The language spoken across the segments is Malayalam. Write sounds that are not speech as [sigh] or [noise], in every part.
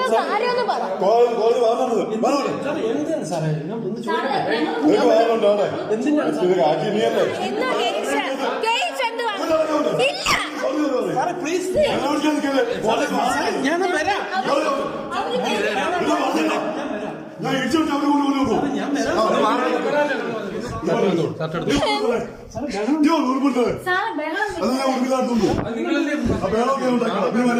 എന്താണ് സാറേ എന്തിനാണ് പ്ലീസ് ഞാൻ വരാം. ഞാൻ ഞാൻ വരാം. ബഹളം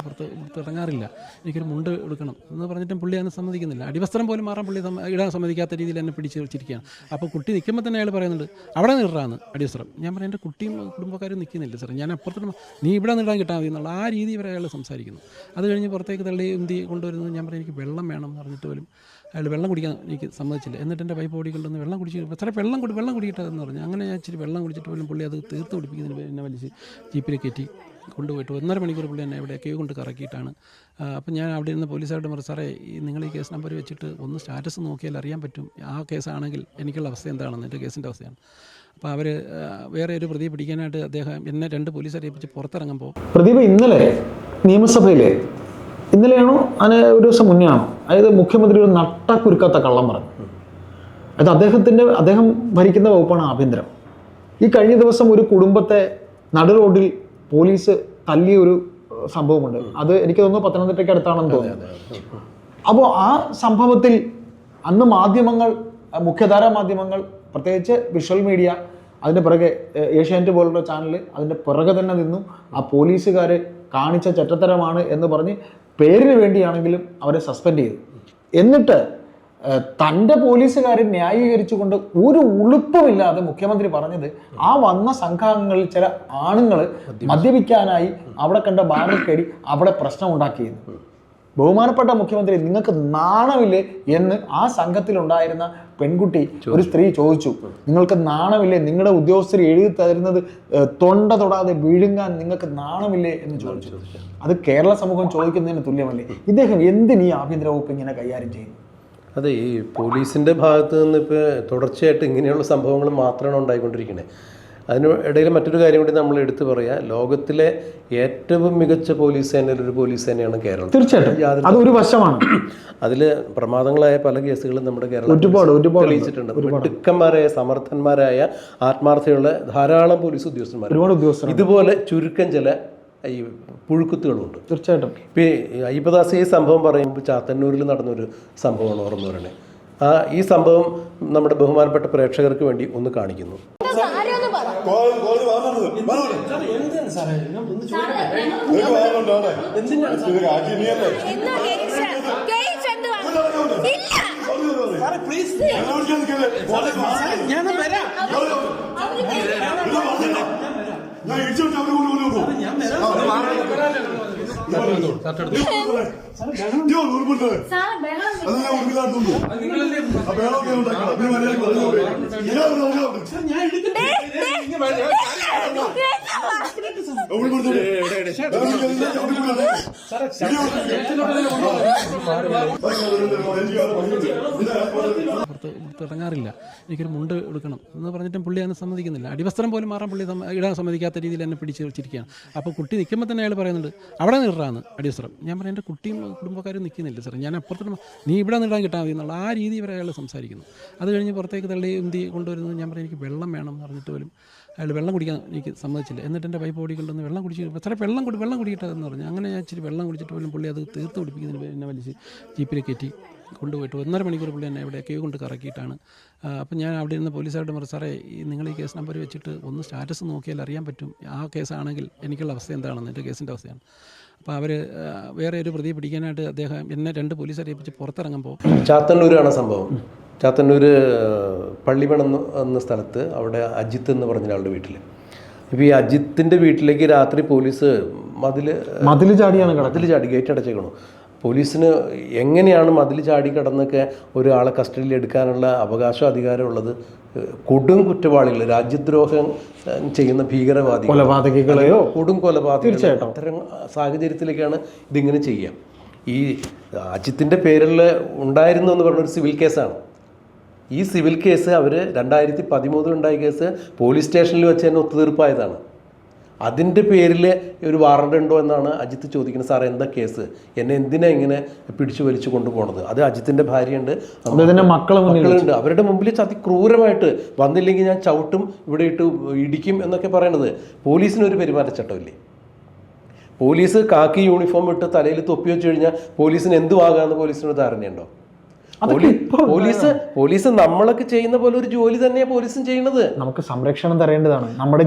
പുറത്ത് ഇറങ്ങാറില്ല. എനിക്കൊരു മുണ്ട് എടുക്കണം എന്ന് പറഞ്ഞിട്ടും പുള്ളി അതിന് സമ്മതിക്കുന്നില്ല. അടിവസ്ത്രം പോലും മാറാൻ പുള്ളി ഇടാൻ സമ്മതിക്കാത്ത രീതിയിൽ എന്നെ പിടിച്ച് വെച്ചിരിക്കുകയാണ്. അപ്പോൾ കുട്ടി നിൽക്കുമ്പോൾ തന്നെ അയാൾ പറയുന്നുണ്ട് അവിടെ നിറാന്ന് അടിവസ്ത്രം. ഞാൻ പറയാം എന്റെ കുട്ടിയും കുടുംബക്കാരും നിൽക്കുന്നില്ല സാർ ഞാൻ അപ്പുറത്തോട്ട് നീ ഇവിടെ നിടാൻ കിട്ടാൻ മതി എന്നുള്ള ആ രീതി വരെ അയാൾ സംസാരിക്കുന്നു. അത് കഴിഞ്ഞ് പുറത്തേക്ക് തള്ളി ഉന്തി കൊണ്ടുവരുന്നത് ഞാൻ പറയാം എനിക്ക് വെള്ളം വേണം എന്ന് പറഞ്ഞിട്ട് പോലും അയാൾ വെള്ളം കുടിക്കാൻ എനിക്ക് സമ്മതിച്ചില്ല. എന്നിട്ട് എന്റെ പൈപ്പ് ഓടിക്കൊണ്ടുവന്ന് വെള്ളം കുടിച്ച് എത്ര വെള്ളം കുടി വെള്ളം കുടിക്കട്ടെ എന്ന് പറഞ്ഞു. അങ്ങനെ ഞാൻ ഇച്ചിരി വെള്ളം കുടിച്ചിട്ട് പോലും പുള്ളി അത് തീർത്ത് കുടിപ്പിക്കുന്നതിന് എന്നെ വലിച്ച് ജീപ്പിൽ കയറ്റി കൊണ്ടുപോയിട്ട് ഒന്നര മണിക്കൂർ പുള്ളി എന്നെ എവിടെയൊക്കെയോ കൊണ്ട് കറക്കിയിട്ടാണ്. അപ്പം ഞാൻ അവിടെ ഇരുന്ന് പോലീസുകാരുടെ പറഞ്ഞു സാറേ ഈ നിങ്ങൾ ഈ കേസ് നമ്പർ വെച്ചിട്ട് ഒന്ന് സ്റ്റാറ്റസ് നോക്കിയാൽ അറിയാൻ പറ്റും. ആ കേസാണെങ്കിൽ എനിക്കുള്ള അവസ്ഥ എന്താണെന്ന് എന്റെ കേസിന്റെ അവസ്ഥയാണ്. അപ്പോൾ അവർ വേറെ ഒരു പ്രതിയെ പിടിക്കാനായിട്ട് അദ്ദേഹം എന്നെ രണ്ട് പോലീസ് ഏൽപ്പിച്ച് പുറത്തിറങ്ങുമ്പോൾ പ്രദീപ് ഇന്നലെ നിയമസഭയിലെ ഇന്നലെയാണോ? അതിന് ഒരു ദിവസം മുന്നേ ആണോ? അതായത് മുഖ്യമന്ത്രി ഒരു നട്ടക്കുരുക്കാത്ത കള്ളം പറഞ്ഞു. അത് അദ്ദേഹത്തിന്റെ അദ്ദേഹം ഭരിക്കുന്ന വകുപ്പാണ് ആഭ്യന്തരം. ഈ കഴിഞ്ഞ ദിവസം ഒരു കുടുംബത്തെ നടു റോഡിൽ പോലീസ് തല്ലിയ ഒരു സംഭവമുണ്ട്. അത് എനിക്ക് തോന്നുന്നു പത്തനംതിട്ടയ്ക്ക് അടുത്താണെന്ന് തോന്നുന്നു. അപ്പോൾ ആ സംഭവത്തിൽ അന്ന് മാധ്യമങ്ങൾ മുഖ്യധാര മാധ്യമങ്ങൾ പ്രത്യേകിച്ച് വിഷ്വൽ മീഡിയ അതിന്റെ പിറകെ ഏഷ്യാനെറ്റ് പോലുള്ള ചാനൽ അതിന്റെ പിറകെ തന്നെ നിന്നു. ആ പോലീസുകാർ കാണിച്ച ചെറ്റത്തരമാണ് എന്ന് പറഞ്ഞ് പേരിന് വേണ്ടിയാണെങ്കിലും അവരെ സസ്പെൻഡ് ചെയ്തു. എന്നിട്ട് തന്റെ പോലീസുകാരെ ന്യായീകരിച്ചുകൊണ്ട് ഒരു ഉളുപ്പുമില്ലാതെ മുഖ്യമന്ത്രി പറഞ്ഞത് ആ വന്ന സംഘാംഗങ്ങളിൽ ചില ആണുങ്ങൾ മദ്യപിക്കാനായി അവിടെ കണ്ട ബാറിൽ കയറി അവിടെ പ്രശ്നം ഉണ്ടാക്കിയിരുന്നു ബഹുമാനപ്പെട്ട മുഖ്യമന്ത്രി നിങ്ങൾക്ക് നാണമില്ലേ? എന്ന് ആ സംഘത്തിലുണ്ടായിരുന്ന പെൺകുട്ടി ഒരു സ്ത്രീ ചോദിച്ചു. നിങ്ങൾക്ക് നാണമില്ലേ? നിങ്ങളുടെ ഉദ്യോഗസ്ഥർ എഴുതി തരുന്നത് തൊണ്ട തൊടാതെ വിഴുങ്ങാൻ നിങ്ങൾക്ക് നാണമില്ലേ? എന്ന് ചോദിച്ചു. അത് കേരള സമൂഹം ചോദിക്കുന്നതിന് തുല്യമല്ലേ? ഇദ്ദേഹം എന്തിനീ ആഭ്യന്തര വകുപ്പ് ഇങ്ങനെ കൈകാര്യം ചെയ്യുന്നു? അതെ ഈ പോലീസിന്റെ ഭാഗത്ത് നിന്ന് ഇപ്പോൾ തുടർച്ചയായിട്ട് ഇങ്ങനെയുള്ള സംഭവങ്ങൾ മാത്രമാണ് ഉണ്ടായിക്കൊണ്ടിരിക്കുന്നത് അതിന് ഇടയിൽ മറ്റൊരു കാര്യം കൂടി നമ്മൾ എടുത്തു പറയാം ലോകത്തിലെ ഏറ്റവും മികച്ച പോലീസ് സേനയിൽ ഒരു പോലീസ് സേനയാണ് കേരളം. തീർച്ചയായിട്ടും. അതൊരു വശമാണ്. [clears throat] അതിൽ പ്രമാദങ്ങളായ പല കേസുകളും നമ്മുടെ കേരളം ഒരുപാട്, ഒരുപാട്. തെളിയിച്ചിട്ടുണ്ട്. മിടുക്കന്മാരായ സമർത്ഥന്മാരായ ആത്മാർത്ഥയുള്ള ധാരാളം പോലീസ് ഉദ്യോഗസ്ഥന്മാർ ഇതുപോലെ ചുരുക്കം ചില ഈ പുഴുക്കുത്തുകളുണ്ട്. തീർച്ചയായിട്ടും. ഇപ്പം ഈ അയ്യപ്പദാസ് ഈ സംഭവം പറയുമ്പോൾ ചാത്തന്നൂരിൽ നടന്നൊരു സംഭവമാണ് ഓർമ്മ വരണേ. ആ ഈ സംഭവം നമ്മുടെ ബഹുമാനപ്പെട്ട പ്രേക്ഷകർക്ക് വേണ്ടി ഒന്ന് കാണിക്കുന്നു. കാര്യം ഒന്ന് പറ കോടതി കോടതി വാങ്ങുന്നത് വാങ്ങുന്നത് സാറേ എന്താണ് സാറേ ഞാൻ ഒന്ന് ചോദിക്കട്ടെ നിനക്ക് വാങ്ങുന്നുണ്ടോ അവിടെ എന്തിനാണ് ഇത് കാക്കി നീയല്ലേ എന്നാ കേസ് കേസ് എന്തുവാ ഇല്ല സാറേ പ്ലീസ് എന്നെ വിളിക്കാൻ നിൽക്കല്ലേ കോടതി സാറേ ഞാൻ വരാം അവർ കേസ് ഞാൻ ഇടിച്ചു വിട്ട് അവർ കൊണ്ട് കൊണ്ടുപോകും ഞാൻ വരാം ഉറുപ്പുണ്ട് സാർ ബഹളം അത് ഞാൻ ഉറുപ്പിലാക്കുന്നു നിങ്ങളല്ലേ ആ ബേളൊക്കെ ഉണ്ടാക്കണം പിന്നെ മര്യാദ പറഞ്ഞു ഞാൻ നോക്കാം ഞാൻ എടുക്കട്ടെ പുറത്ത് പുറത്തിറങ്ങാറില്ല എനിക്കൊരു മുണ്ട് എടുക്കണം എന്ന് പറഞ്ഞിട്ടും പുള്ളി അതിന് സമ്മതിക്കുന്നില്ല. അടിവസ്ത്രം പോലും മാറാൻ പുള്ളി ഇടാൻ സമ്മതിക്കാത്ത രീതിയിൽ എന്നെ പിടിച്ച് വെച്ചിരിക്കുകയാണ്. അപ്പോൾ കുട്ടി നിൽക്കുമ്പോൾ തന്നെ അയാൾ പറയുന്നുണ്ട് അവിടെ നിറാന്ന് അടിവസ്ത്രം. ഞാൻ പറയാം എന്റെ കുട്ടിയും കുടുംബക്കാരും നിൽക്കുന്നില്ല സാർ ഞാൻ അപ്പുറത്തോട്ട് നീ ഇവിടെ നിടാൻ കിട്ടാൻ മതി എന്നുള്ള ആ രീതി വരെ അയാൾ സംസാരിക്കുന്നു. അത് കഴിഞ്ഞ് പുറത്തേക്ക് തള്ളി ഉന്തി കൊണ്ടുവരുന്നത് ഞാൻ പറയാം എനിക്ക് വെള്ളം വേണം എന്ന് പറഞ്ഞിട്ട് പോലും അയാൾ വെള്ളം കുടിക്കാൻ എനിക്ക് സമ്മതിച്ചില്ല. എന്നിട്ട് എന്റെ പൈപ്പ് ഓടിക്കൊണ്ടുവന്ന് വെള്ളം കുടിച്ച് എത്ര വെള്ളം കുടി വെള്ളം കുടിയിട്ടതെന്ന് പറഞ്ഞു. അങ്ങനെ ഞാൻ ഇച്ചിരി വെള്ളം കുടിച്ചിട്ട് പോലും പുള്ളി അത് തീർത്ത് കുടിപ്പിക്കുന്നതിന് എന്നെ വലിച്ച് ജീപ്പിൽ കയറ്റി കൊണ്ടുപോയിട്ട്. ഒന്നര മണിക്കൂർ പുള്ളി എന്നെ എവിടെയൊക്കെയോ കൊണ്ട് കറക്കിയിട്ടാണ്. അപ്പം ഞാൻ അവിടെ ഇരുന്ന് പോലീസുകാരോട് പറഞ്ഞു സാറേ ഈ നിങ്ങൾ ഈ കേസ് നമ്പർ വെച്ചിട്ട് ഒന്ന് സ്റ്റാറ്റസ് നോക്കിയാൽ അറിയാൻ പറ്റും. ആ കേസാണെങ്കിൽ എനിക്കുള്ള അവസ്ഥ എന്താണെന്ന് എന്റെ കേസിന്റെ അവസ്ഥയാണ്. അപ്പോൾ അവർ വേറെ ഒരു പ്രതിയെ പിടിക്കാനായിട്ട് അദ്ദേഹം എന്നെ രണ്ട് പോലീസ് അറിയിപ്പിച്ച് പുറത്തിറങ്ങുമ്പോൾ ചാത്തന്നൂരാണ് സംഭവം. ചാത്തന്നൂർ പള്ളിമണം എന്ന് എന്ന സ്ഥലത്ത് അവിടെ അജിത്ത് എന്ന് പറഞ്ഞ ഒരാളുടെ വീട്ടിൽ ഇപ്പോൾ ഈ അജിത്തിന്റെ വീട്ടിലേക്ക് രാത്രി പോലീസ് മതിൽ മതിൽ ചാടിയാണ് മതിൽ ചാടി ഗേറ്റ് അടച്ചേക്കണു. പോലീസിന് എങ്ങനെയാണ് മതിൽ ചാടി കടന്നൊക്കെ ഒരാളെ കസ്റ്റഡിയിൽ എടുക്കാനുള്ള അവകാശം അധികാരമുള്ളത് കൊടും കുറ്റവാളികൾ രാജ്യദ്രോഹം ചെയ്യുന്ന ഭീകരവാദി കൊലപാതകികളെയോ? കൊടും കൊലപാതകം തീർച്ചയായിട്ടും. അത്തരം സാഹചര്യത്തിലേക്കാണ് ഇതിങ്ങനെ ചെയ്യുക. ഈ അജിത്തിന്റെ പേരിൽ ഉണ്ടായിരുന്നു എന്ന് പറഞ്ഞൊരു സിവിൽ കേസാണ്. ഈ സിവിൽ കേസ് അവർ രണ്ടായിരത്തി പതിമൂന്നിലുണ്ടായ കേസ് പോലീസ് സ്റ്റേഷനിൽ വെച്ച് തന്നെ ഒത്തുതീർപ്പായതാണ്. അതിന്റെ പേരിൽ ഒരു വാറണ്ട് ഉണ്ടോ എന്നാണ് അജിത്ത് ചോദിക്കുന്നത്. സാർ എന്താ കേസ്? എന്നെ എന്തിനാ ഇങ്ങനെ പിടിച്ചു വലിച്ചു കൊണ്ടുപോകണത് അത് അജിത്തിന്റെ ഭാര്യയുണ്ട്. മക്കളുണ്ട്. അവരുടെ മുമ്പിൽ അതിക്രൂരമായിട്ട് വന്നില്ലെങ്കിൽ ഞാൻ ചവിട്ടും ഇവിടെ ഇട്ട് ഇടിക്കും എന്നൊക്കെ പറയണത് പോലീസിനൊരു പെരുമാറ്റച്ചട്ടമില്ലേ പോലീസ് കാക്കി യൂണിഫോം ഇട്ട് തലയിൽ തൊപ്പി വെച്ച് കഴിഞ്ഞാൽ പോലീസിന് എന്തുവാകാമെന്ന് പോലീസിനൊരു ധാരണയുണ്ടോ? പോലീസ് പോലീസ് നമ്മളൊക്കെ ചെയ്യുന്ന പോലെ ഒരു ജോലി തന്നെയാണ് പോലീസും ചെയ്യുന്നത്. നമുക്ക് സംരക്ഷണം തരേണ്ടതാണ്. നമ്മുടെ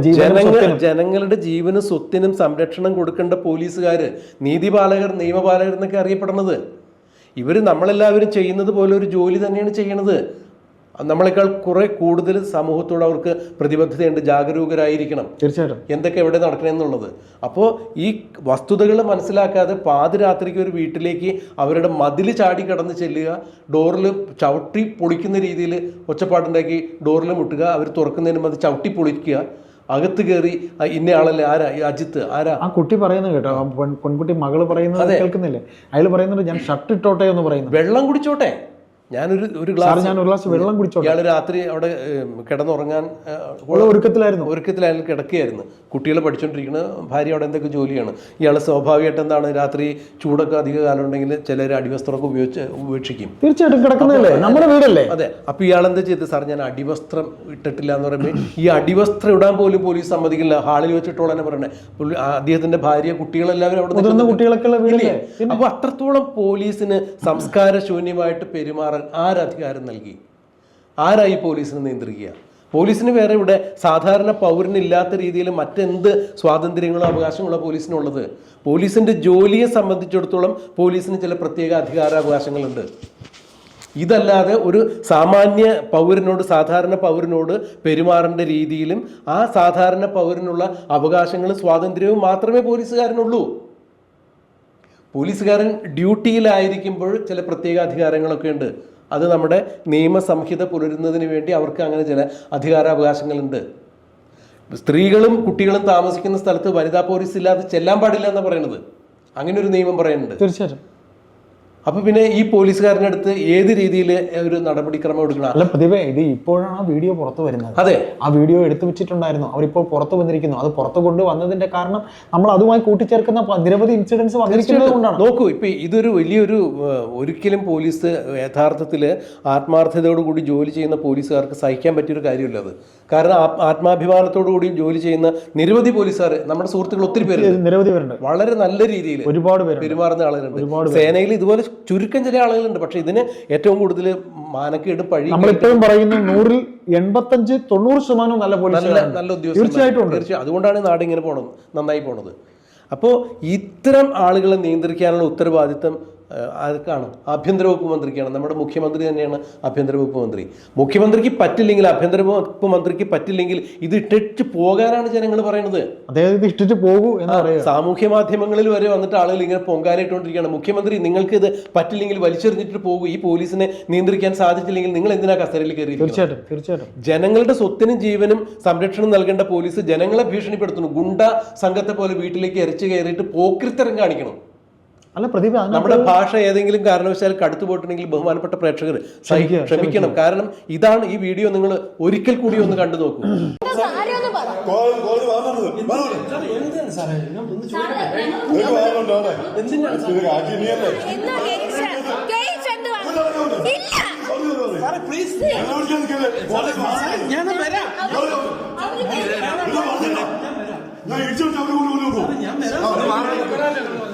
ജനങ്ങളുടെ ജീവനും സ്വത്തിനും സംരക്ഷണം കൊടുക്കേണ്ട പോലീസുകാർ നീതിപാലകർ നിയമപാലകർ എന്നൊക്കെ അറിയപ്പെടുന്നത്. ഇവർ നമ്മളെല്ലാവരും ചെയ്യുന്നത് പോലെ ഒരു ജോലി തന്നെയാണ് ചെയ്യണത്. നമ്മളെക്കാൾ കുറെ കൂടുതൽ സമൂഹത്തോട് അവർക്ക് പ്രതിബദ്ധതയുണ്ട് ജാഗരൂകരായിരിക്കണം. തീർച്ചയായിട്ടും. എന്തൊക്കെ എവിടെ നടക്കണമെന്നുള്ളത് അപ്പോൾ ഈ വസ്തുതകൾ മനസ്സിലാക്കാതെ പാതിരാത്രിക്ക് ഒരു വീട്ടിലേക്ക് അവരുടെ മതിൽ ചാടി കടന്ന് ചെല്ലുക ഡോറിൽ ചവിട്ടി പൊളിക്കുന്ന രീതിയിൽ ഒച്ചപ്പാടുണ്ടാക്കി ഡോറിൽ മുട്ടുക അവർ തുറക്കുന്നതിന് മതി അത് ചവിട്ടി പൊളിക്കുക അകത്ത് കയറി "ആ, ഇന്ന ആളല്ലേ ആരാ ഈ അജിത്ത് ആരാ? ആ കുട്ടി പറയുന്നത് കേട്ടോ പെൺകുട്ടി മകൾ പറയുന്നത് കേൾക്കുന്നില്ലേ? അയാൾ പറയുന്നുണ്ട് ഞാൻ ഷർട്ട് ഇട്ടോട്ടെ എന്ന് പറയുന്നു. വെള്ളം കുടിച്ചോട്ടെ? ഞാനൊരു ഒരു ഗ്ലാസ് ഞാൻ ഒരു ഗ്ലാസ് വെള്ളം കുടിച്ചു ഇയാൾ രാത്രി അവിടെ കിടന്നുറങ്ങാൻ ഒരുക്കത്തിലായിരുന്നു. ഒരുക്കത്തിലായാലും കിടക്കുകയായിരുന്നു. കുട്ടികളെ പഠിച്ചുകൊണ്ടിരിക്കുന്ന ഭാര്യ അവിടെ എന്തൊക്കെ ജോലിയാണ്? ഇയാൾ സ്വാഭാവികമായിട്ട് എന്താണ്? രാത്രി ചൂടൊക്കെ അധിക കാലം ഉണ്ടെങ്കിൽ ചിലർ അടിവസ്ത്രമൊക്കെ ഉപയോഗിച്ച് ഉപേക്ഷിക്കും. തീർച്ചയായിട്ടും കിടക്കുന്നതല്ലേ? നമ്മുടെ വീടല്ലേ? അതെ. അപ്പൊ ഇയാൾ എന്താ ചെയ്തത്? സാർ ഞാൻ അടിവസ്ത്രം ഇട്ടിട്ടില്ല എന്ന് പറയുമ്പോൾ ഈ അടിവസ്ത്രം ഇടാൻ പോലും പോലീസ് സമ്മതിക്കില്ല. ഹാളിൽ വെച്ചിട്ടോളെ പറയണേ. അദ്ദേഹത്തിന്റെ ഭാര്യ കുട്ടികളെല്ലാവരും അവിടെ കുട്ടികളൊക്കെ നിൽക്കുന്നുണ്ട്. വീടല്ലേ? ഇല്ലേ? അപ്പൊ അത്രത്തോളം പോലീസിന് സംസ്കാര ശൂന്യമായിട്ട് പെരുമാറാൻ ആരധികാരം നൽകി ആരായി പോലീസിനെ നിയന്ത്രിക്കുക പോലീസിന് വേറെ ഇവിടെ സാധാരണ പൗരനില്ലാത്ത രീതിയിൽ മറ്റെന്ത് സ്വാതന്ത്ര്യങ്ങളോ അവകാശങ്ങളോ പോലീസിനുള്ളത് പോലീസിന്റെ ജോലിയെ സംബന്ധിച്ചിടത്തോളം പോലീസിന് ചില പ്രത്യേക അധികാരാവകാശങ്ങളുണ്ട് ഇതല്ലാതെ ഒരു സാമാന്യ പൗരനോട് സാധാരണ പൗരനോട് പെരുമാറേണ്ട രീതിയിലും ആ സാധാരണ പൗരനുള്ള അവകാശങ്ങളും സ്വാതന്ത്ര്യവും മാത്രമേ പോലീസുകാരനുള്ളൂ പോലീസുകാരൻ ഡ്യൂട്ടിയിലായിരിക്കുമ്പോൾ ചില പ്രത്യേക അധികാരങ്ങളൊക്കെ ഉണ്ട്. അത് നമ്മുടെ നിയമസംഹിത പുലരുന്നതിന് വേണ്ടി അവർക്ക് അങ്ങനെ ചില അധികാരാവകാശങ്ങളുണ്ട്. സ്ത്രീകളും കുട്ടികളും താമസിക്കുന്ന സ്ഥലത്ത് വനിതാ പോലീസ് ഇല്ലാതെ ചെല്ലാൻ പാടില്ല എന്നാണ് പറയുന്നത് അങ്ങനെ ഒരു നിയമം പറയുന്നുണ്ട്. തീർച്ചയായിട്ടും. അപ്പൊ പിന്നെ ഈ പോലീസുകാരന്റെ അടുത്ത് ഏത് രീതിയിൽ ഒരു നടപടിക്രമം എടുക്കണം? അല്ല പ്രതിഭ ഇത് ഇപ്പോഴാണ് ആ വീഡിയോ പുറത്തു വരുന്നത്. അതെ. ആ വീഡിയോ എടുത്തു വെച്ചിട്ടുണ്ടായിരുന്നു. അവരിപ്പോൾ പുറത്തു വന്നിരിക്കുന്നു. അത് പുറത്തു കൊണ്ടുവന്നതിന്റെ കാരണം നമ്മൾ അതുമായി കൂട്ടിച്ചേർക്കുന്ന നിരവധി ഇൻസിഡൻസ് വന്നിരിക്കുന്നതുകൊണ്ടാണ് നോക്കൂ ഇപ്പൊ ഇതൊരു വലിയൊരു ഒരിക്കലും പോലീസ് യഥാർത്ഥത്തിൽ ആത്മാർത്ഥതയോടുകൂടി ജോലി ചെയ്യുന്ന പോലീസുകാർക്ക് സഹിക്കാൻ പറ്റിയൊരു കാര്യമില്ല അത്. കാരണം ആത്മാഭിമാനത്തോടുകൂടി ആത്മാഭിമാനത്തോടു കൂടി ജോലി ചെയ്യുന്ന നിരവധി പോലീസുകാർ നമ്മുടെ സുഹൃത്തുക്കൾ ഒത്തിരി പേര് നിരവധി പേരുണ്ട്. വളരെ നല്ല രീതിയിൽ ഒരുപാട് പേര് പെരുമാറുന്ന ആളുകളുണ്ട്. സേനയിൽ ഇതുപോലെ ചുരുക്കം ചില ആളുകളുണ്ട്. പക്ഷെ ഇതിന് ഏറ്റവും കൂടുതൽ മാനക്കേട് പഴി നമ്മളിപ്പോഴും പറയുന്നു നൂറിൽ എൺപത്തഞ്ച് തൊണ്ണൂറ് ശതമാനവും നല്ല പോലീസ് നല്ല ഉദ്യോഗസ്ഥർ തീർച്ചയായിട്ടും തീർച്ചയായും അതുകൊണ്ടാണ് നാട് ഇങ്ങനെ പോണത്. നന്നായി പോണത്. അപ്പോൾ ഇത്തരം ആളുകളെ നിയന്ത്രിക്കാനുള്ള ഉത്തരവാദിത്തം ആർക്കാണ് ആഭ്യന്തര വകുപ്പ് മന്ത്രിക്കാണ്. നമ്മുടെ മുഖ്യമന്ത്രി തന്നെയാണ് ആഭ്യന്തര വകുപ്പ് മന്ത്രി. മുഖ്യമന്ത്രിക്ക് പറ്റില്ലെങ്കിൽ ആഭ്യന്തര വകുപ്പ് മന്ത്രിക്ക് പറ്റില്ലെങ്കിൽ ഇത് ഇട്ടിട്ട് പോകാനാണ് ജനങ്ങൾ പറയുന്നത്. അതായത് ഇത് ഇഷ്ടിച്ച് പോകൂ എന്ന് സാമൂഹ്യ മാധ്യമങ്ങളിൽ വരെ വന്നിട്ട് ആളുകൾ ഇങ്ങനെ പൊങ്കാലിട്ടുകൊണ്ടിരിക്കുകയാണ് മുഖ്യമന്ത്രി നിങ്ങൾക്ക് ഇത് പറ്റില്ലെങ്കിൽ വലിച്ചെറിഞ്ഞിട്ട് പോകും. ഈ പോലീസിനെ നിയന്ത്രിക്കാൻ സാധിച്ചില്ലെങ്കിൽ നിങ്ങൾ എന്തിനാ കസേരയിൽ കയറി തീർച്ചയായിട്ടും തീർച്ചയായിട്ടും. ജനങ്ങളുടെ സ്വത്തിനും ജീവനും സംരക്ഷണം നൽകേണ്ട പോലീസ് ജനങ്ങളെ ഭീഷണിപ്പെടുത്തുന്നു. ഗുണ്ട സംഘത്തെ പോലെ വീട്ടിലേക്ക് എരച്ചു കയറിയിട്ട് പോക്രിത്തരം കാണിക്കണം. അല്ല പ്രതിഭ നമ്മുടെ ഭാഷ ഏതെങ്കിലും കാരണവശാൽ കടുത്തു പോയിട്ടുണ്ടെങ്കിൽ ബഹുമാനപ്പെട്ട പ്രേക്ഷകർ ക്ഷമിക്കണം കാരണം ഇതാണ് ഈ വീഡിയോ നിങ്ങൾ ഒരിക്കൽ കൂടി ഒന്ന് കണ്ടു നോക്കൂ. ഞാൻ വരാം. ഞാൻ കൊണ്ടുപോകും.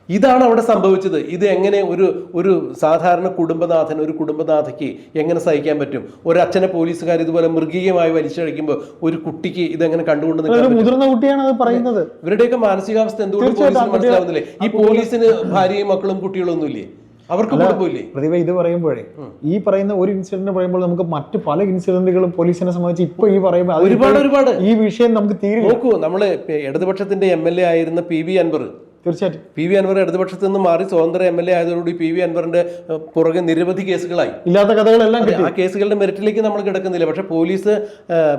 ഇതാണ് അവിടെ സംഭവിച്ചത്. ഇത് എങ്ങനെ ഒരു ഒരു സാധാരണ കുടുംബനാഥൻ ഒരു കുടുംബനാഥയ്ക്ക് എങ്ങനെ സഹിക്കാൻ പറ്റും? ഒരു അച്ഛനെ പോലീസുകാർ ഇതുപോലെ മൃഗീയമായി വലിച്ചഴിക്കുമ്പോൾ ഒരു കുട്ടിക്ക് ഇതെങ്ങനെ കണ്ടുകൊണ്ട് മുതിർന്ന കുട്ടിയാണ് അത് പറയുന്നത്. ഇവരുടെയൊക്കെ മാനസികാവസ്ഥ എന്തുകൊണ്ട് പോലീസിന് മനസ്സിലാവുന്നില്ലേ? ഈ പോലീസിന് ഭാര്യയും മക്കളും കുട്ടികളും ഒന്നുമില്ലേ? അവർക്ക് കുഴപ്പമില്ലേ? പ്രതിഭ ഇത് പറയുമ്പോഴേ ഈ പറയുന്ന ഒരു ഇൻസിഡന്റ് പറയുമ്പോൾ നമുക്ക് മറ്റ് പല ഇൻസിഡന്റുകളും പോലീസിനെ സംബന്ധിച്ച് ഇപ്പൊ ഈ പറയുമ്പോൾ ഒരുപാട് ഒരുപാട്. ഈ വിഷയം നമുക്ക് തീരെ നോക്കൂ നമ്മൾ ഇടതുപക്ഷത്തിന്റെ എം എൽ എ ആയിരുന്ന പി വി അൻവർ തീർച്ചയായിട്ടും. പി വി അൻവർ ഇടതുപക്ഷത്ത് നിന്ന് മാറി സ്വതന്ത്ര എം എൽ എ ആയതോടുകൂടി പി വി അൻവറിന്റെ പുറകെ നിരവധി കേസുകളായി. ഇല്ലാത്ത കഥകളെല്ലാം ആ കേസുകളുടെ മെറിറ്റിലേക്ക് നമ്മൾ കിടക്കുന്നില്ല. പക്ഷെ പോലീസ്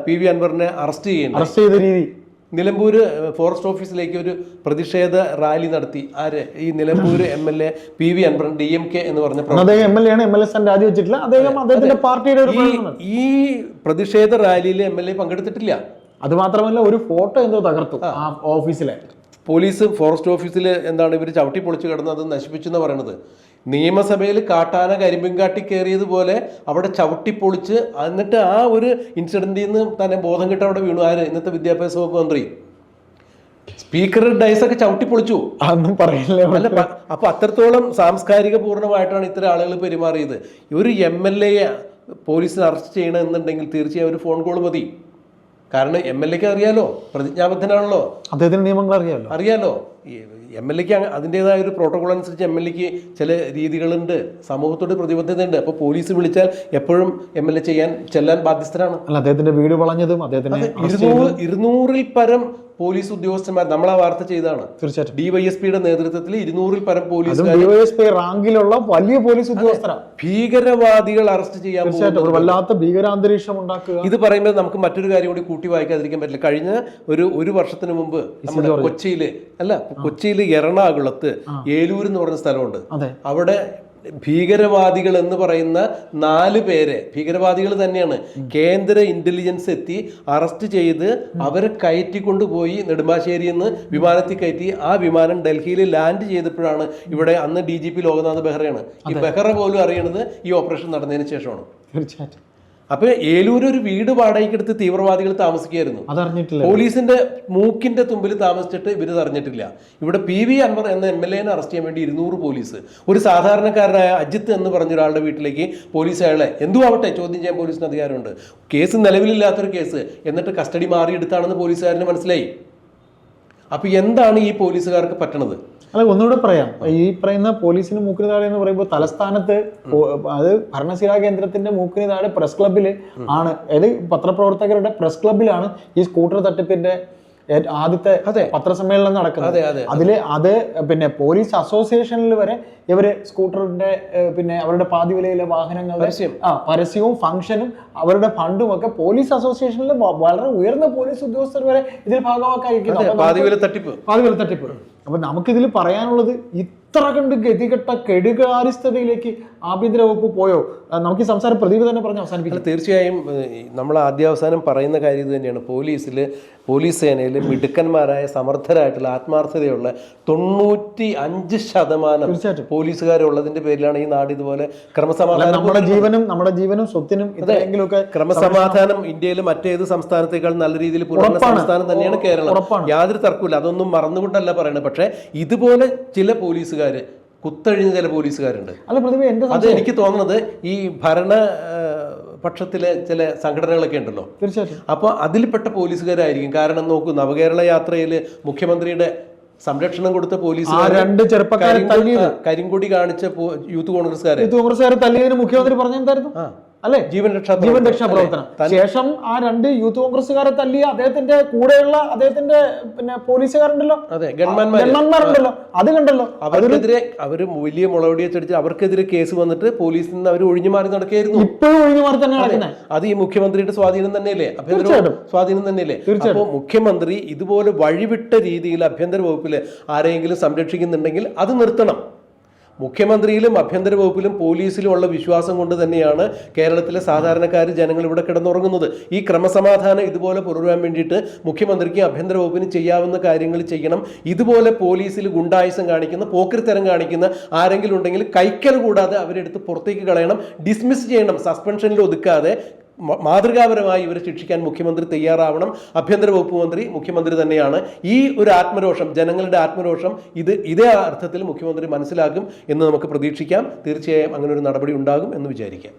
പി വി അൻവറിനെ അറസ്റ്റ് ചെയ്യുന്നു അറസ്റ്റ് ചെയ്ത രീതി. നിലമ്പൂർ ഫോറസ്റ്റ് ഓഫീസിലേക്ക് ഒരു പ്രതിഷേധ റാലി നടത്തി. ആര്? ഈ Nilambur M L A P V Anvar D M K എന്ന് പറഞ്ഞ അദ്ദേഹം എം എൽ എ ആണ് എം എൽ എ സ്ഥാനം രാജിവെച്ചിട്ടില്ല. അദ്ദേഹം അദ്ദേഹത്തിന്റെ പാർട്ടിയുടെ ഈ പ്രതിഷേധ റാലിയിൽ എം എൽ എ പങ്കെടുത്തിട്ടില്ല. അത് മാത്രമല്ല ഒരു ഫോട്ടോ എന്തോ തകർത്തു ആ ഓഫീസിലെ. പോലീസ് ഫോറസ്റ്റ് ഓഫീസിൽ എന്താണ് ഇവർ ചവിട്ടി പൊളിച്ച് കിടന്ന് അത് നശിപ്പിച്ചു എന്ന് പറയണത്? നിയമസഭയിൽ കാട്ടാന കരിമ്പും കാട്ടി കയറിയതുപോലെ അവിടെ ചവിട്ടി പൊളിച്ച് എന്നിട്ട് ആ ഒരു ഇൻസിഡന്റിൽ നിന്ന് തന്നെ ബോധം കിട്ട അവിടെ വീണു. ആര്? ഇന്നത്തെ വിദ്യാഭ്യാസ വകുപ്പ് മന്ത്രി. സ്പീക്കറുടെ ഡൈസൊക്കെ ചവിട്ടി പൊളിച്ചു. അതൊന്നും പറയില്ല? അല്ല അപ്പൊ അത്രത്തോളം സാംസ്കാരിക പൂർണമായിട്ടാണ് ഇത്തരം ആളുകൾ പെരുമാറിയത്. ഒരു എം എൽ എയെ പോലീസിന് അറസ്റ്റ് ചെയ്യണമെന്നുണ്ടെങ്കിൽ തീർച്ചയായും ഒരു ഫോൺ കോൾ മതി. കാരണം എം എൽ എക്ക് അറിയാലോ പ്രതിജ്ഞാബദ്ധനാണല്ലോ. അദ്ദേഹത്തിന്റെ നിയമങ്ങൾ അറിയാലോ? അറിയാലോ. എം എൽ എക്ക് അതിന്റെതായ ഒരു പ്രോട്ടോകോൾ അനുസരിച്ച് എം എൽ എക്ക് ചില രീതികളുണ്ട് സമൂഹത്തോട് പ്രതിബദ്ധതയുണ്ട്. അപ്പോൾ പോലീസ് വിളിച്ചാൽ എപ്പോഴും എം എൽ എ ചെയ്യാൻ ചെല്ലാൻ ബാധ്യസ്ഥരാണ് അല്ല അദ്ദേഹത്തിന്റെ വീട് വളഞ്ഞതും അദ്ദേഹത്തിന് ഇരുന്നൂറ് ഇരുന്നൂറിൽ പരം പോലീസ് ഉദ്യോഗസ്ഥന്മാർ നമ്മൾ ആ വാർത്ത ചെയ്താണ് തീർച്ചയായിട്ടും. ഡിവൈഎസ്പിയുടെ നേതൃത്വത്തിൽ ഇരുന്നൂറിൽ പരം പോലീസ് ഡിവൈഎസ്പി റാങ്കിലുള്ള വലിയ പോലീസ് ഉദ്യോഗസ്ഥരാണ് ഭീകരവാദികൾ അറസ്റ്റ് ചെയ്യാൻ തീർച്ചയായിട്ടും വല്ലാത്ത ഭീകരാന്തരീക്ഷം ഉണ്ടാക്കുക. ഇത് പറയുമ്പോൾ നമുക്ക് മറ്റൊരു കാര്യം കൂടി കൂട്ടി വായിക്കാതിരിക്കാൻ പറ്റില്ല. കഴിഞ്ഞ ഒരു ഒരു വർഷത്തിന് മുമ്പ് നമ്മുടെ കൊച്ചിയിൽ അല്ല കൊച്ചിയിൽ എറണാകുളത്ത് ഏലൂർ എന്ന് പറഞ്ഞ സ്ഥലമുണ്ട്. അവിടെ ഭീകരവാദികൾ എന്ന് പറയുന്ന നാല് പേരെ ഭീകരവാദികൾ തന്നെയാണ്. കേന്ദ്ര ഇന്റലിജൻസ് എത്തി അറസ്റ്റ് ചെയ്ത് അവരെ കയറ്റിക്കൊണ്ടുപോയി നെടുമ്പാശ്ശേരിയിൽ നിന്ന് വിമാനത്തിൽ കയറ്റി. ആ വിമാനം ഡൽഹിയിൽ ലാൻഡ് ചെയ്തപ്പോഴാണ് ഇവിടെ അന്ന് ഡി ജി പി ലോകനാഥ് ബെഹ്റയാണ്. ഈ ബെഹ്റ പോലും അറിയണത് ഈ ഓപ്പറേഷൻ നടന്നതിന് ശേഷമാണ്. തീർച്ചയായിട്ടും. അപ്പൊ ഏലൂർ ഒരു വീട് വാടകയ്ക്കെടുത്ത് തീവ്രവാദികൾ താമസിക്കുകയായിരുന്നു. അതറിഞ്ഞിട്ടില്ല. പോലീസിന്റെ മൂക്കിന്റെ തുമ്പിൽ താമസിച്ചിട്ട് ഇവർ അറിഞ്ഞിട്ടില്ല. ഇവിടെ പി വി അൻവർ എന്ന എം എൽ എനെ അറസ്റ്റ് ചെയ്യാൻ വേണ്ടി ഇരുന്നൂറ് പോലീസ്. ഒരു സാധാരണക്കാരനായ അജിത്ത് എന്ന് പറഞ്ഞ ഒരാളുടെ വീട്ടിലേക്ക് പോലീസ് അയാളെ എന്തു ആവട്ടെ ചോദ്യം ചെയ്യാൻ പോലീസിന് അധികാരമുണ്ട്. കേസ് നിലവിലില്ലാത്തൊരു കേസ്. എന്നിട്ട് കസ്റ്റഡി മാറിയെടുത്താണെന്ന് പോലീസുകാരന് മനസ്സിലായി. അപ്പൊ എന്താണ് ഈ പോലീസുകാർക്ക് പറ്റണത്? അല്ല ഒന്നുകൂടെ പറയാം. ഈ പറയുന്ന പോലീസിന് മൂക്കിന് താഴെ എന്ന് പറയുമ്പോൾ തലസ്ഥാനത്ത് അത് ഭരണസിരാ കേന്ദ്രത്തിന്റെ മൂക്കിന് താഴെ പ്രസ് ക്ലബിൽ ആണ്. അതായത് പത്രപ്രവർത്തകരുടെ പ്രസ് ക്ലബിലാണ് ഈ സ്കൂട്ടർ തട്ടിപ്പിന്റെ ആദ്യത്തെ. പത്രസമ്മേളനം നടക്കുന്നത്. അതെ അതെ അതിൽ അത് പിന്നെ പോലീസ് അസോസിയേഷനിൽ വരെ ഇവർ സ്കൂട്ടറിന്റെ പിന്നെ അവരുടെ പാതി വിലയിലെ വാഹനങ്ങളുടെ പരസ്യവും ഫംഗ്ഷനും അവരുടെ ഫണ്ടും ഒക്കെ പോലീസ് അസോസിയേഷനിൽ വളരെ ഉയർന്ന പോലീസ് ഉദ്യോഗസ്ഥർ വരെ ഇതിൽ ഭാഗമാക്കായിരിക്കും പാതി വില തട്ടിപ്പ് തട്ടിപ്പ്. പാതുകൾ തട്ടിപ്പ്. അപ്പൊ നമുക്കിതിൽ പറയാനുള്ളത് ഇത്ര കണ്ട് ഗതികെട്ട കെടുകാര്യസ്ഥതയിലേക്ക് ആഭ്യന്തര വകുപ്പ് പോയോ? നമുക്ക് ഈ സംസാരം പ്രതിഭ തന്നെ പറഞ്ഞ് അവസാനിപ്പിക്കാം. തീർച്ചയായും നമ്മൾ ആദ്യാവസാനം പറയുന്ന കാര്യം ഇത് തന്നെയാണ്. പോലീസിൽ പോലീസ് സേനയിൽ മിടുക്കന്മാരായ സമർത്ഥരായിട്ടുള്ള ആത്മാർത്ഥതയുള്ള തൊണ്ണൂറ്റി അഞ്ച് ശതമാനം. പോലീസുകാരുള്ളതിന്റെ പേരിലാണ് ഈ നാട് ഇതുപോലെ ക്രമസമാധാനം നമ്മുടെ ജീവനും നമ്മുടെ ജീവനും സ്വത്തിനും ഇതെങ്കിലുമൊക്കെ ക്രമസമാധാനം ഇന്ത്യയിൽ മറ്റേത് സംസ്ഥാനത്തേക്കാൾ നല്ല രീതിയിൽ പുറത്തുള്ള. സംസ്ഥാനം തന്നെയാണ് കേരളം. യാതൊരു തർക്കമില്ല അതൊന്നും മറന്നുകൊണ്ടല്ല പറയുന്നത് പക്ഷേ ഇതുപോലെ ചില പോലീസുകാർ കുത്തഴിഞ്ഞ ചില പോലീസുകാരുണ്ട്. അത് എനിക്ക് തോന്നുന്നത് ഈ ഭരണ പക്ഷത്തിലെ ചില സംഘടനകളൊക്കെ ഉണ്ടല്ലോ. തീർച്ചയായിട്ടും. അപ്പോൾ അതിൽപ്പെട്ട പോലീസുകാരായിരിക്കും. കാരണം നോക്കൂ നവകേരള യാത്രയിൽ മുഖ്യമന്ത്രിയുടെ സംരക്ഷണം കൊടുത്ത പോലീസ് പോലീസുകാർ രണ്ട് ചെറുപ്പക്കാരെ കരിങ്കൊടി- കാണിച്ച യൂത്ത് കോൺഗ്രസ്സുകാരെ. യൂത്ത് കോൺഗ്രസ്സുകാരെ തല്ലിയതിന് മുഖ്യമന്ത്രി പറഞ്ഞെന്തായിരുന്നു? അല്ലെ? ജീവൻ രക്ഷാ ജീവൻ രക്ഷാ പ്രവർത്തനം. ശേഷം ആ രണ്ട് യൂത്ത് കോൺഗ്രസ്സുകാരെ തല്ലിയ അദ്ദേഹത്തിന്റെ കൂടെയുള്ള അദ്ദേഹത്തിന്റെ പിന്നെ പോലീസുകാരുണ്ടല്ലോ. അതെ ഗൺമാൻമാർ ഗൺമാന്മാരുണ്ടല്ലോ. അത് കണ്ടല്ലോ. അവർക്കെതിരെ അവർ വലിയ മുളവടി വെച്ചടിച്ച് അവർക്കെതിരെ കേസ് വന്നിട്ട് പോലീസിൽ നിന്ന് അവർ ഒഴിഞ്ഞു മാറി നടക്കുകയായിരുന്നു. ഇപ്പോഴും ഒഴിഞ്ഞു മാറി തന്നെ നടക്കുന്നത്. അത് ഈ മുഖ്യമന്ത്രിയുടെ സ്വാധീനം തന്നെയല്ലേ? സ്വാധീനം തന്നെയല്ലേ? അപ്പോൾ മുഖ്യമന്ത്രി ഇതുപോലെ വഴിവിട്ട രീതിയിൽ ആഭ്യന്തര വകുപ്പിൽ ആരെങ്കിലും സംരക്ഷിക്കുന്നുണ്ടെങ്കിൽ അത് നിർത്തണം. മുഖ്യമന്ത്രിയിലും ആഭ്യന്തര വകുപ്പിലും പോലീസിലും ഉള്ള വിശ്വാസം കൊണ്ട് തന്നെയാണ് കേരളത്തിലെ സാധാരണക്കാർ ജനങ്ങൾ ഇവിടെ കിടന്നുറങ്ങുന്നത്. ഈ ക്രമസമാധാനം ഇതുപോലെ പുലരാൻ വേണ്ടിയിട്ട് മുഖ്യമന്ത്രിക്ക് ആഭ്യന്തര വകുപ്പിനും ചെയ്യാവുന്ന കാര്യങ്ങൾ ചെയ്യണം. ഇതുപോലെ പോലീസിൽ ഗുണ്ടായുസം കാണിക്കുന്ന പോക്കിരിത്തരം കാണിക്കുന്ന ആരെങ്കിലും ഉണ്ടെങ്കിൽ കൈക്കൽ കൂടാതെ അവരെടുത്ത് പുറത്തേക്ക് കളയണം. ഡിസ്മിസ് ചെയ്യണം. സസ്പെൻഷനിൽ ഒതുക്കാതെ മാതൃകാപരമായി ഇവരെ ശിക്ഷിക്കാൻ മുഖ്യമന്ത്രി തയ്യാറാവണം. ആഭ്യന്തര വകുപ്പ് മന്ത്രി മുഖ്യമന്ത്രി തന്നെയാണ്. ഈ ഒരു ആത്മരോഷം ജനങ്ങളുടെ ആത്മരോഷം ഇത് ഇതേ അർത്ഥത്തിൽ മുഖ്യമന്ത്രി മനസ്സിലാക്കും എന്ന് നമുക്ക് പ്രതീക്ഷിക്കാം. തീർച്ചയായും അങ്ങനെ ഒരു നടപടി ഉണ്ടാകും എന്ന് വിചാരിക്കാം.